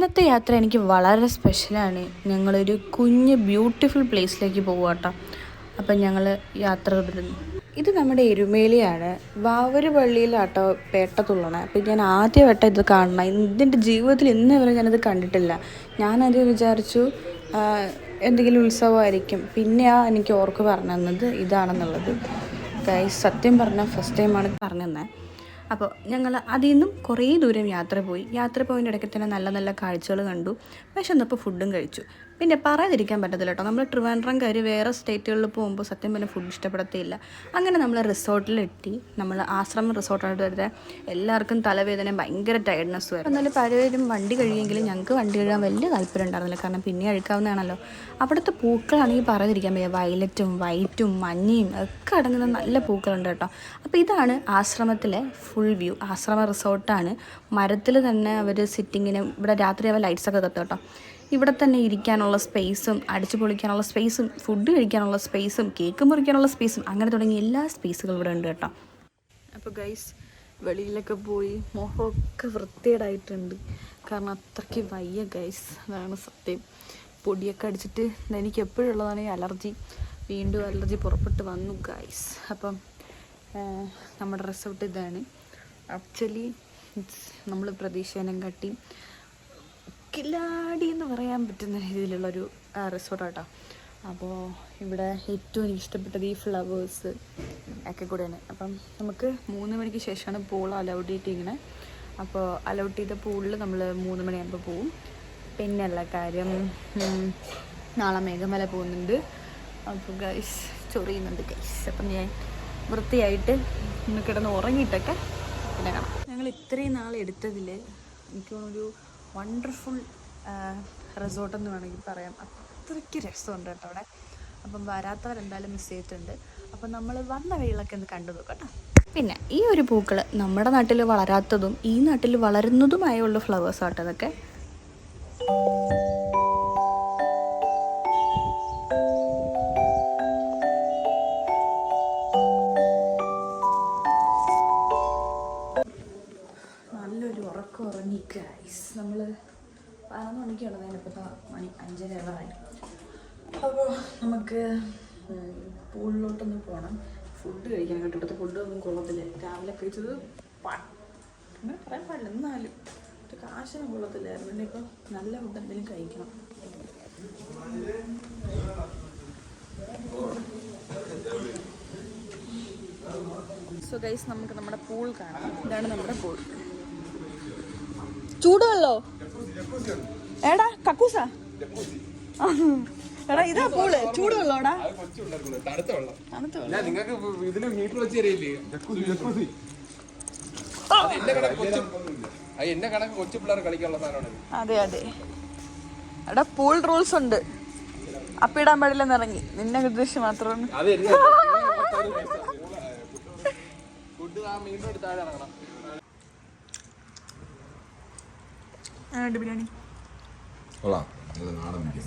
ഇന്നത്തെ യാത്ര എനിക്ക് വളരെ സ്പെഷ്യലാണ് ഞങ്ങളൊരു കുഞ്ഞ് ബ്യൂട്ടിഫുൾ പ്ലേസിലേക്ക് പോവാട്ടോ അപ്പം ഞങ്ങൾ യാത്ര തുടരുന്നു. ഇത് നമ്മുടെ എരുമേലിയാണ്. വാവര് പള്ളിയിലാട്ടോ പേട്ട തുള്ളണേ. അപ്പം ഞാൻ ആദ്യമായിട്ട് ഇത് കാണണം. ഇതിന്റെ ജീവിതത്തിൽ ഇന്ന് വരെ ഞാനത് കണ്ടിട്ടില്ല. ഞാനത് വിചാരിച്ചു എന്തെങ്കിലും ഉത്സവമായിരിക്കും. പിന്നെയാ എനിക്ക് ഓർക്ക് പറഞ്ഞു തന്നത് ഇതാണെന്നുള്ളത് സത്യം പറഞ്ഞാൽ ഫസ്റ്റ് ടൈമാണ് പറഞ്ഞു തന്നെ അപ്പോൾ ഞങ്ങൾ അതിൽ നിന്നും കുറേ ദൂരം യാത്ര പോയി. യാത്ര പോയതിന്റെ ഇടയ്ക്ക് തന്നെ നല്ല നല്ല കാഴ്ചകൾ കണ്ടു. വിശന്നപ്പോൾ ഫുഡും കഴിച്ചു. പിന്നെ പറയാതിരിക്കാൻ പറ്റത്തില്ല കേട്ടോ. നമ്മൾ ട്രിവാൻഡ്രം കയറി വേറെ സ്റ്റേറ്റുകളിൽ പോകുമ്പോൾ സത്യം പറഞ്ഞാൽ ഫുഡ് ഇഷ്ടപ്പെടത്തില്ല. അങ്ങനെ നമ്മൾ റിസോർട്ടിലെത്തി നമ്മൾ ആശ്രമം റിസോർട്ടായിട്ട് വരെ എല്ലാവർക്കും തലവേദനയും ഭയങ്കര ടയർഡ്നെസ് വരും എന്നാലും പലരും വണ്ടി കഴിയുമെങ്കിലും ഞങ്ങൾക്ക് വണ്ടി കഴുകാൻ വലിയ താല്പര്യം ഉണ്ടായിരുന്നില്ല. കാരണം പിന്നെ അഴുക്കാവുന്നതാണല്ലോ. അവിടുത്തെ പൂക്കളാണെങ്കിൽ പറയാതിരിക്കാൻ വയ്യ. വയലറ്റും വൈറ്റും മഞ്ഞയും ഒക്കെ അടങ്ങുന്ന നല്ല പൂക്കളുണ്ട് കേട്ടോ. അപ്പോൾ ഇതാണ് ആശ്രമത്തിലെ ഫുൾ വ്യൂ ആശ്രമ റിസോർട്ടാണ്. മരത്തിൽ തന്നെ അവർ സിറ്റിങ്ങിന് ഇവിടെ രാത്രി അവർ ലൈറ്റ്സൊക്കെ കത്തും കേട്ടോ. ഇവിടെ തന്നെ ഇരിക്കാനുള്ള സ്പേസും അടിച്ചു പൊളിക്കാനുള്ള സ്പേസും ഫുഡ് കഴിക്കാനുള്ള സ്പേസും കേക്ക് മുറിക്കാനുള്ള സ്പേസും അങ്ങനെ തുടങ്ങി എല്ലാ സ്പേസുകളും ഇവിടെ ഉണ്ട് കേട്ടോ. അപ്പോൾ ഗൈസ് വെളിയിലൊക്കെ പോയി മുഖമൊക്കെ വൃത്തികേടായിട്ടുണ്ട്. കാരണം അത്രയ്ക്ക് വയ്യ ഗൈസ് അതാണ് സത്യം. പൊടിയൊക്കെ അടിച്ചിട്ട് എനിക്ക് എപ്പോഴുള്ളതാണ് ഈ അലർജി. വീണ്ടും അലർജി പുറപ്പെട്ട് വന്നു ഗൈസ് അപ്പം നമ്മുടെ റിസോർട്ട് ഇതാണ്. ആക്ച്വലി നമ്മൾ പ്രതീക്ഷേനം കാട്ടി. കില്ലാടി എന്ന് പറയാൻ പറ്റുന്ന രീതിയിലുള്ളൊരു റിസോർട്ടാട്ടോ അപ്പോൾ ഇവിടെ ഏറ്റവും എനിക്ക് ഇഷ്ടപ്പെട്ടത് ഈ ഫ്ലവേഴ്സ് ഒക്കെ കൂടെയാണ്. അപ്പം നമുക്ക് മൂന്ന് മണിക്ക് ശേഷമാണ് പൂൾ അലൗട്ട് ചെയ്തിങ്ങനെ അപ്പോൾ അലൗട്ട് ചെയ്ത പൂളിൽ നമ്മൾ മൂന്ന് മണിയാകുമ്പോൾ പോവും. പിന്നെയുള്ള കാര്യം നാളെ മേഘമല പോകുന്നുണ്ട്. അപ്പോൾ ഗൈസ് ചൊറിയുന്നുണ്ട് ഗൈസ് അപ്പം ഞാൻ വൃത്തിയായിട്ട് ഇന്ന് കിടന്ന് ഉറങ്ങിയിട്ടൊക്കെ പിന്നെ കാണാം. ഞങ്ങൾ ഇത്രയും നാൾ എടുത്തതിൽ എനിക്ക് തോന്നുന്നൊരു വണ്ടർഫുൾ റിസോർട്ട് എന്ന് വേണമെങ്കിൽ പറയാം. അത്രയ്ക്ക് രസമുണ്ട് കേട്ടോ അവിടെ. അപ്പം വരാത്തവരെന്തായാലും മിസ് ചെയ്തിട്ടുണ്ട്. അപ്പം നമ്മൾ വന്ന വഴികളൊക്കെ ഒന്ന് കണ്ടു നോക്കട്ടോ പിന്നെ ഈ ഒരു പൂക്കൾ നമ്മുടെ നാട്ടിൽ വളരാത്തതും ഈ നാട്ടിൽ വളരുന്നതുമായ ഉള്ള ഫ്ലവേഴ്സ് ആട്ടോ മണിക്കാണ് ഞാനിപ്പോൾ മണി ആയി അപ്പോൾ നമുക്ക് പൂളിലോട്ടൊന്ന് പോകണം ഫുഡ് കഴിക്കാൻ കേട്ടോ. ഇവിടുത്തെ ഫുഡ് ഒന്നും കൊള്ളത്തില്ല. രാവിലെ കഴിച്ചത് അങ്ങനെ പറയാൻ പാടില്ല. എന്നാലും ഒരു കാശിനും കൊള്ളത്തില്ലായിരുന്നു. പിന്നെ ഇപ്പം നല്ല ഫുഡ് എന്തെങ്കിലും കഴിക്കണം. സോ ഗൈസ് നമുക്ക് നമ്മുടെ പൂൾ കാണാം. ഇതാണ് നമ്മുടെ പൂൾ. ചൂടുവെള്ളോ? എടാ കക്കൂസ. എടാ ഇതാ പൂൾ. ചൂടുവെള്ളോടാ. തണുത്ത വെള്ളം. നിങ്ങൾക്ക് ഇതിൽ ഹീറ്റർ വെച്ച് തരില്ലേ എന്നെ കണക്ക് കൊച്ചു എന്നെ കണക്ക് കൊച്ചു പിള്ളേർ കളിക്കാനുള്ള സാധനമാണ് അതെ അതെ. എടാ പൂൾ റൂൾസ് ഉണ്ട്. അപ്പിടാൻ പാടില്ലെന്ന് ഇറങ്ങി. നിന്നെ ഉദ്ദേശിച്ച് മാത്രമാണ് ബിരിയാണി. ബിരിയാണി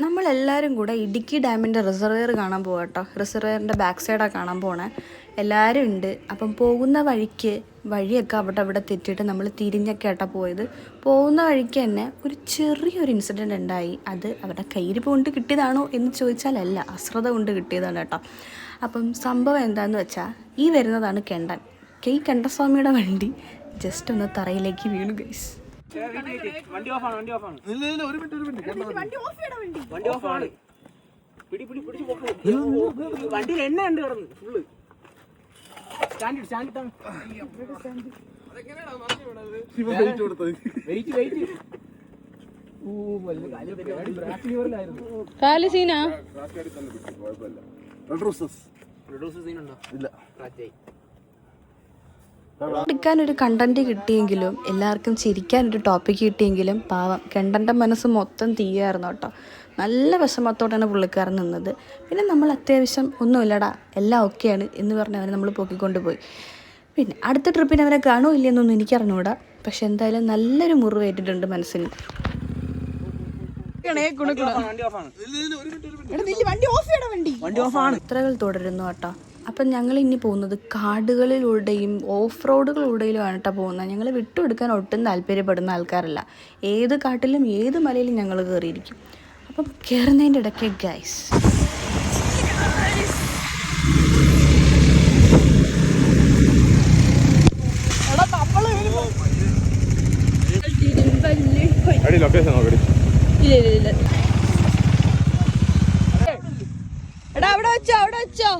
നമ്മളെല്ലാവരും കൂടെ ഇടുക്കി ഡാമിന്റെ റിസർവെയർ കാണാൻ പോകാം കേട്ടോ റിസർവെയറിന്റെ ബാക്ക് സൈഡാണ് കാണാൻ പോണേ. എല്ലാവരും ഉണ്ട്. അപ്പം പോകുന്ന വഴിക്ക് വഴിയൊക്കെ അവിടെ അവിടെ തെറ്റിയിട്ട് നമ്മൾ തിരിഞ്ഞൊക്കെ ആട്ടാ പോയത്. പോകുന്ന വഴിക്ക് തന്നെ ഒരു ചെറിയൊരു ഇൻസിഡന്റ് ഉണ്ടായി. അത് അവരുടെ കയ്യിൽ കൊണ്ട് കിട്ടിയതാണോ എന്ന് ചോദിച്ചാലല്ല. അശ്രദ്ധ കൊണ്ട് കിട്ടിയതാണ് കേട്ടോ. അപ്പം സംഭവം എന്താണെന്ന് വെച്ചാൽ ഈ വരുന്നതാണ് കെണ്ടൻ. കെ കണ്ടസ്വാമിയുടെ വണ്ടി. ജസ്റ്റ് ഒന്ന് തറയിലേക്ക് വീണു ഗൈസ് വണ്ടി ഓഫാണ്? വണ്ടി ഓഫാണ്? വണ്ടി ഓഫാണ്. പിടി പിടി പിടിച്ച് പോക്ക്. വണ്ടിയിൽ എണ്ണ ഉണ്ട് കിടന്ന് full stand stand wait wait ഓ വല്ല കാര്യം ബ്രാക്ക് ലിവറിലായിരുന്നു കാൽ സീനാ? പ്രൊഡ്യൂസർ സീനുണ്ടോ? ഇല്ല. എടുക്കാൻ ഒരു കണ്ടന്റ് കിട്ടിയെങ്കിലും എല്ലാവർക്കും ചിരിക്കാൻ ഒരു ടോപ്പിക് കിട്ടിയെങ്കിലും പാവം കണ്ടന്റെ മനസ്സ് മൊത്തം തീയായിരുന്നു കേട്ടോ. നല്ല വിഷമത്തോടെയാണ് പുള്ളിക്കാരൻ നിന്നത്. പിന്നെ നമ്മൾ അത്യാവശ്യം ഒന്നുമില്ലടാ എല്ലാം ഓക്കെയാണ് എന്ന് പറഞ്ഞ് അവനെ നമ്മൾ പൊക്കിക്കൊണ്ട് പോയി പിന്നെ അടുത്ത ട്രിപ്പിന് അവനെ കാണുമോ ഇല്ലയെന്നൊന്നും എനിക്കറിഞ്ഞൂടാ. പക്ഷെ എന്തായാലും നല്ലൊരു മുറിവേറ്റിട്ടുണ്ട് മനസ്സിന്. ഇത്രകൾ തുടരുന്നു കേട്ടോ. അപ്പം ഞങ്ങൾ ഇനി പോകുന്നത് കാടുകളിലൂടെയും ഓഫ് റോഡുകളിലൂടെയുമാണ് കേട്ടോ പോകുന്നത്. ഞങ്ങൾ വിട്ടുകൊടുക്കാൻ ഒട്ടും താല്പര്യപ്പെടുന്ന ആൾക്കാരല്ല. ഏത് കാട്ടിലും ഏത് മലയിലും ഞങ്ങൾ കയറിയിരിക്കും. അപ്പം കയറുന്നതിന്റെ ഇടയ്ക്ക് ഗൈസ് ഇല്ല ഇല്ല ഇല്ല. എടാ അവിടെ വെച്ചോ അവിടെ വെച്ചോ.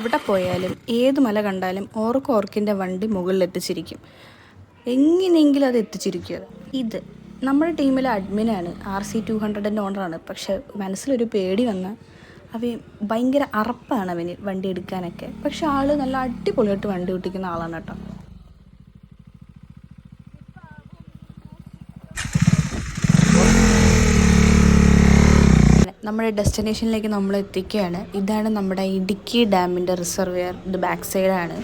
എവിടെ പോയാലും ഏത് മല കണ്ടാലും ഓർക്ക് ഓർക്കിന്റെ വണ്ടി മുകളിൽ എത്തിച്ചിരിക്കും. എങ്ങനെയെങ്കിലും അത് എത്തിച്ചിരിക്കുക ഇത് നമ്മുടെ ടീമിലെ അഡ്മിനാണ് ആർ സി ടു ഹൺഡ്രഡിന്റെ ഓണറാണ് പക്ഷേ മനസ്സിലൊരു പേടി വന്ന അവ ഭയങ്കര അറപ്പാണ് അവന് വണ്ടി എടുക്കാനൊക്കെ. പക്ഷെ ആൾ നല്ല അടിപൊളിയായിട്ട് വണ്ടി ഓട്ടിക്കുന്ന ആളാണ് കേട്ടോ. നമ്മുടെ ഡെസ്റ്റിനേഷനിലേക്ക് നമ്മൾ എത്തിക്കുകയാണ്. ഇതാണ് നമ്മുടെ ഇടുക്കി ഡാമിന്റെ റിസർവെയർ ഇത് ബാക്ക് സൈഡാണ്.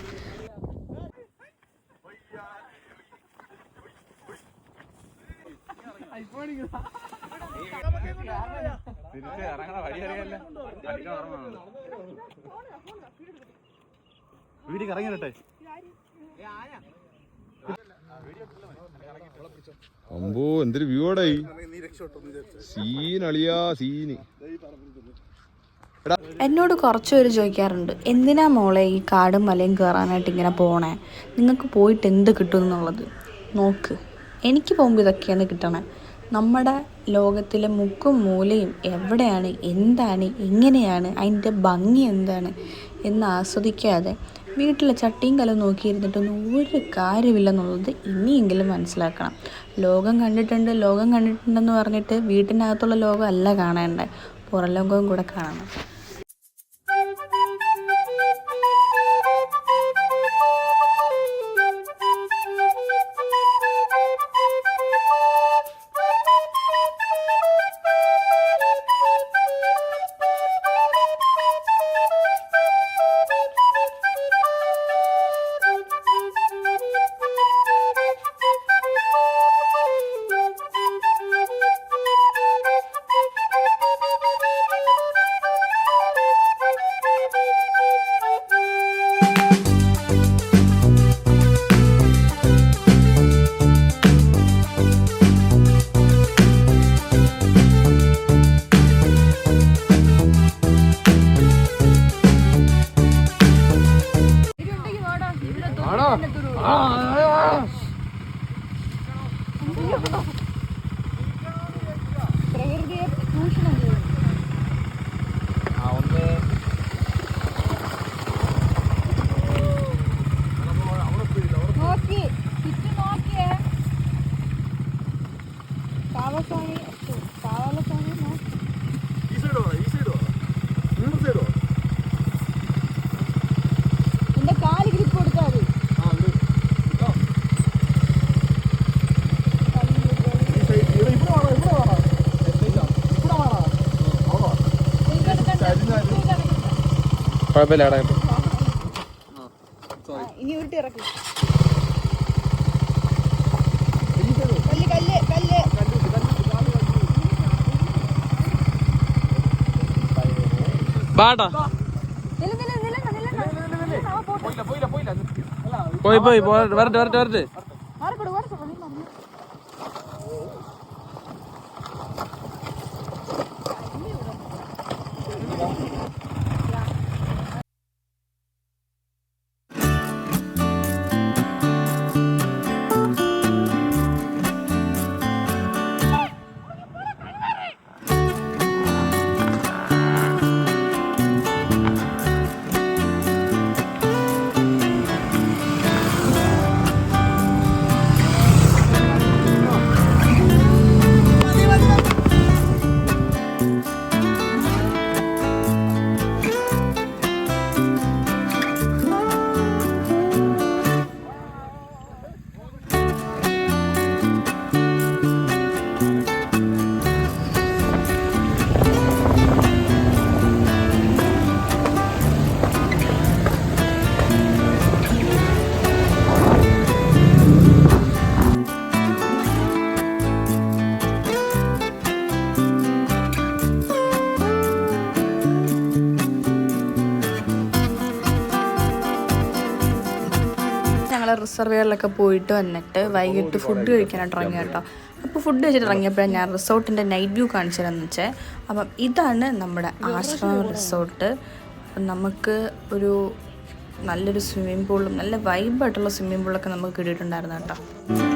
വീട്ടിൽ ഇറങ്ങിട്ടെ അമ്പോ എന്തൊരു വ്യൂ ആടായി സീൻ അളിയാ സീന്. എന്നോട് കുറച്ച് പേര് ചോദിക്കാറുണ്ട്. എന്തിനാ മോളെ ഈ കാടും മലയും കയറാനായിട്ട് ഇങ്ങനെ പോണേ? നിങ്ങൾക്ക് പോയിട്ട് എന്ത് കിട്ടും എന്നുള്ളത്? നോക്ക്. എനിക്ക് പോകുമ്പോൾ ഇതൊക്കെയാണ് കിട്ടണേ. നമ്മുടെ ലോകത്തിലെ മുക്കും മൂലയും എവിടെയാണ് എന്താണ് എങ്ങനെയാണ് അതിന്റെ ഭംഗി എന്താണ് എന്ന് ആസ്വദിക്കാതെ വീട്ടിലെ ചട്ടിയും കലം നോക്കിയിരുന്നിട്ടൊന്നും ഒരു കാര്യമില്ലെന്നുള്ളത് ഇനിയെങ്കിലും മനസ്സിലാക്കണം. ലോകം കണ്ടിട്ടുണ്ട് ലോകം കണ്ടിട്ടുണ്ടെന്ന് പറഞ്ഞിട്ട് വീട്ടിനകത്തുള്ള ലോകം അല്ല കാണേണ്ടത്. പുറം ലോകവും കൂടെ കാണണം. കുഴപ്പമില്ല ഇനി ഉരുട്ടി ഇറക്കി കല്ല് കല്ല് കല്ല് അവ പോട്ടെ പോയി പോയി വരട്ടെ വരട്ടെ വരട്ടെ റിസർവെയറിലൊക്കെ പോയിട്ട് വന്നിട്ട് വൈകിട്ട് ഫുഡ് കഴിക്കാനായിട്ട് ഇറങ്ങിയ കേട്ടോ. അപ്പോൾ ഫുഡ് കഴിച്ചിട്ട് ഇറങ്ങിയപ്പോഴാണ് ഞാൻ റിസോർട്ടിന്റെ നൈറ്റ് വ്യൂ കാണിച്ചു തരാമെന്ന് വെച്ചാൽ അപ്പം ഇതാണ് നമ്മുടെ ആശ്രമം റിസോർട്ട് നമുക്ക് ഒരു നല്ലൊരു സ്വിമ്മിംഗ് പൂളും നല്ല വൈബായിട്ടുള്ള സ്വിമ്മിംഗ് പൂളൊക്കെ നമുക്ക് കിട്ടിയിട്ടുണ്ടായിരുന്നു കേട്ടോ.